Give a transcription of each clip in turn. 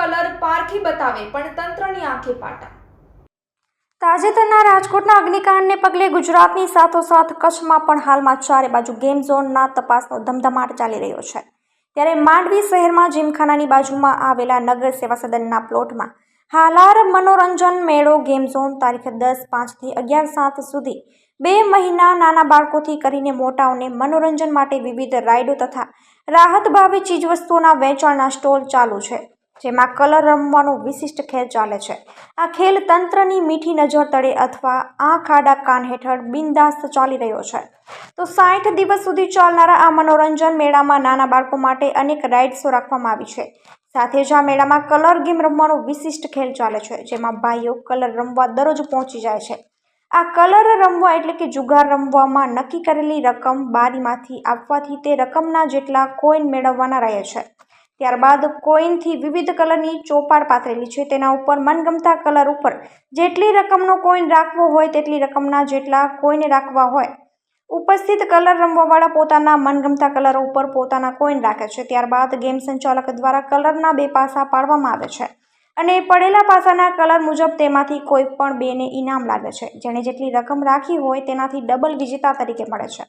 રાખી બતાવે, પણ તંત્રની આંખે પાટા. તાજેતરના રાજકોટના અગ્નિકાંડને પગલે ગુજરાતની સાથોસાથ કચ્છમાં પણ હાલમાં ચારે બાજુ ગેમ ઝોનના તપાસનો ધમધમાટ ચાલી રહ્યો છે. ત્યારે માંડવી શહેરમાં જીમખાનાની બાજુમાં આવેલા નગર સેવા સદનના પ્લોટમાં હાલાર મનોરંજન મેળો ગેમ ઝોન તારીખ દસ પાંચથી અગિયાર સાત સુધી બે મહિના નાના બાળકોથી કરીને મોટાઓને મનોરંજન માટે વિવિધ રાઇડો તથા રાહત ભાવે ચીજવસ્તુઓના વેચાણના સ્ટોલ ચાલુ છે. જેમાં કલર રમવાનો વિશિષ્ટ ખેલ ચાલે છે. આ ખેલ તંત્રની મીઠી નજર તળે અથવા આંખ આડા કાન હેઠળ બિનદાસ્ત ચાલી રહ્યો છે. તો સાઠ દિવસ સુધી ચાલનારા આ મનોરંજન મેળામાં નાના બાળકો માટે અનેક રાઇડ્સો રાખવામાં આવી છે. સાથે જ આ મેળામાં કલર ગેમ રમવાનો વિશિષ્ટ ખેલ ચાલે છે, જેમાં ભાઈઓ કલર રમવા દરરોજ પહોંચી જાય છે. આ કલર રમવા એટલે કે જુગાર રમવામાં નક્કી કરેલી રકમ બારીમાંથી આપવાથી તે રકમના જેટલા કોઈન મેળવવાના રહે છે. ત્યારબાદ કોઈનથી વિવિધ કલરની ચોપાડ પાથરેલી છે. તેના ઉપર મનગમતા કલર ઉપર જેટલી રકમનો કોઈન રાખવો હોય તેટલી રકમના જેટલા કોઈને રાખવા હોય. ઉપસ્થિત કલર રમવાવાળા પોતાના મનગમતા કલરો ઉપર પોતાના કોઈન રાખે છે. ત્યારબાદ ગેમ સંચાલક દ્વારા કલરના બે પાસા પાડવામાં આવે છે અને પડેલા પાસાના કલર મુજબ તેમાંથી કોઈ પણ બેને ઇનામ લાગે છે. જેણે જેટલી રકમ રાખી હોય તેનાથી ડબલ વિજેતા તરીકે મળે છે.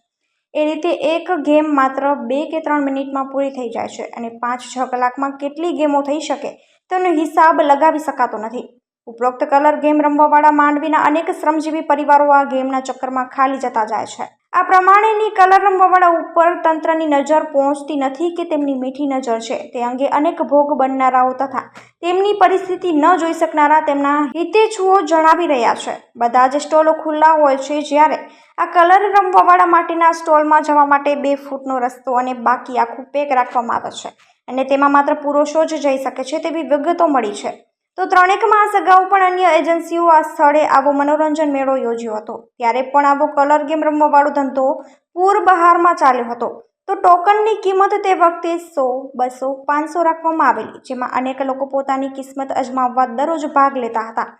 એ રીતે એક ગેમ માત્ર બે કે ત્રણ મિનિટમાં પૂરી થઈ જાય છે અને પાંચ છ કલાકમાં કેટલી ગેમો થઈ શકે તેનો હિસાબ લગાવી શકાતો નથી. ઉપરોક્ત કલર ગેમ રમવાવાળા માંડવીના અનેક શ્રમજીવી પરિવારો આ ગેમના ચક્કરમાં ખાલી જતા જાય છે. આ પ્રમાણેની કલર રમવાવાળા ઉપર તંત્રની નજર પહોંચતી નથી કે તેમની મીઠી નજર છે. તે અંગે અનેક ભોગ બનનારાઓ તથા તેમની પરિસ્થિતિ ન જોઈ શકનારા તેમના હિતેચ્છુઓ જણાવી રહ્યા છે. બધા જ સ્ટોલો ખુલ્લા હોય છે જ્યારે આ કલર રમવાવાળા માટેના સ્ટોલમાં જવા માટે બે ફૂટનો રસ્તો અને બાકી આખું પેક રાખવામાં આવે છે. અને તેમાં માત્ર પુરુષો જ જઈ શકે છે તેવી વિગતો મળી છે. તો ત્રણેક માસ અગાઉ પણ અન્ય એજન્સીઓ આ સ્થળે આવો મનોરંજન મેળો યોજ્યો હતો. ત્યારે પણ આવો કલર ગેમ રમવાવાળો ધંધો પૂર બહારમાં ચાલ્યો હતો. તો ટોકનની કિંમત તે વખતે સો, બસો, પાંચસો રાખવામાં આવેલી, જેમાં અનેક લોકો પોતાની કિસ્મત અજમાવવા દરરોજ ભાગ લેતા હતા.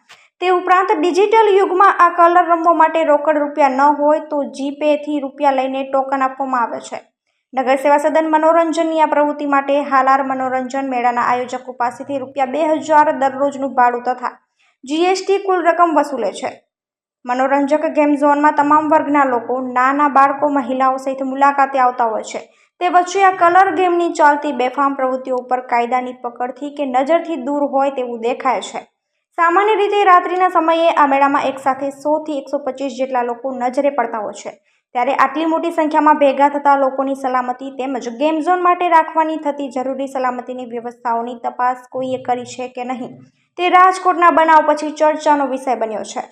તે ઉપરાંત ડિજિટલ યુગમાં આ કલર રમવા માટે રોકડ રૂપિયા ન હોય તો જીપેથી રૂપિયા લઈને ટોકન આપવામાં આવે છે. નગર સેવા સદન મનોરંજનની આ પ્રવૃત્તિ માટે હાલાર મનોરંજન મેળાના આયોજકો પાસેથી રૂપિયા બે હજાર દરરોજનું ભાડું તથા જીએસટી કુલ રકમ વસૂલે છે. મનોરંજક ગેમ ઝોનમાં તમામ વર્ગના લોકો, નાના બાળકો, મહિલાઓ સહિત મુલાકાતે આવતા હોય છે. તે વચ્ચે આ કલર ગેમની ચાલતી બેફામ પ્રવૃત્તિઓ ઉપર કાયદાની પકડથી કે નજરથી દૂર હોય તેવું દેખાય છે. સામાન્ય રીતે રાત્રિના સમયે આ મેળામાં એકસાથે સોથી એકસો પચીસ જેટલા લોકો નજરે પડતા હોય છે. ત્યારે આટલી મોટી સંખ્યામાં ભેગા થતા લોકોની સલામતી તેમજ ગેમ ઝોન માટે રાખવાની થતી જરૂરી સલામતીની વ્યવસ્થાઓની તપાસ કોઈએ કરી છે કે નહીં તે રાજકોટના બનાવ પછી ચર્ચાનો વિષય બન્યો છે.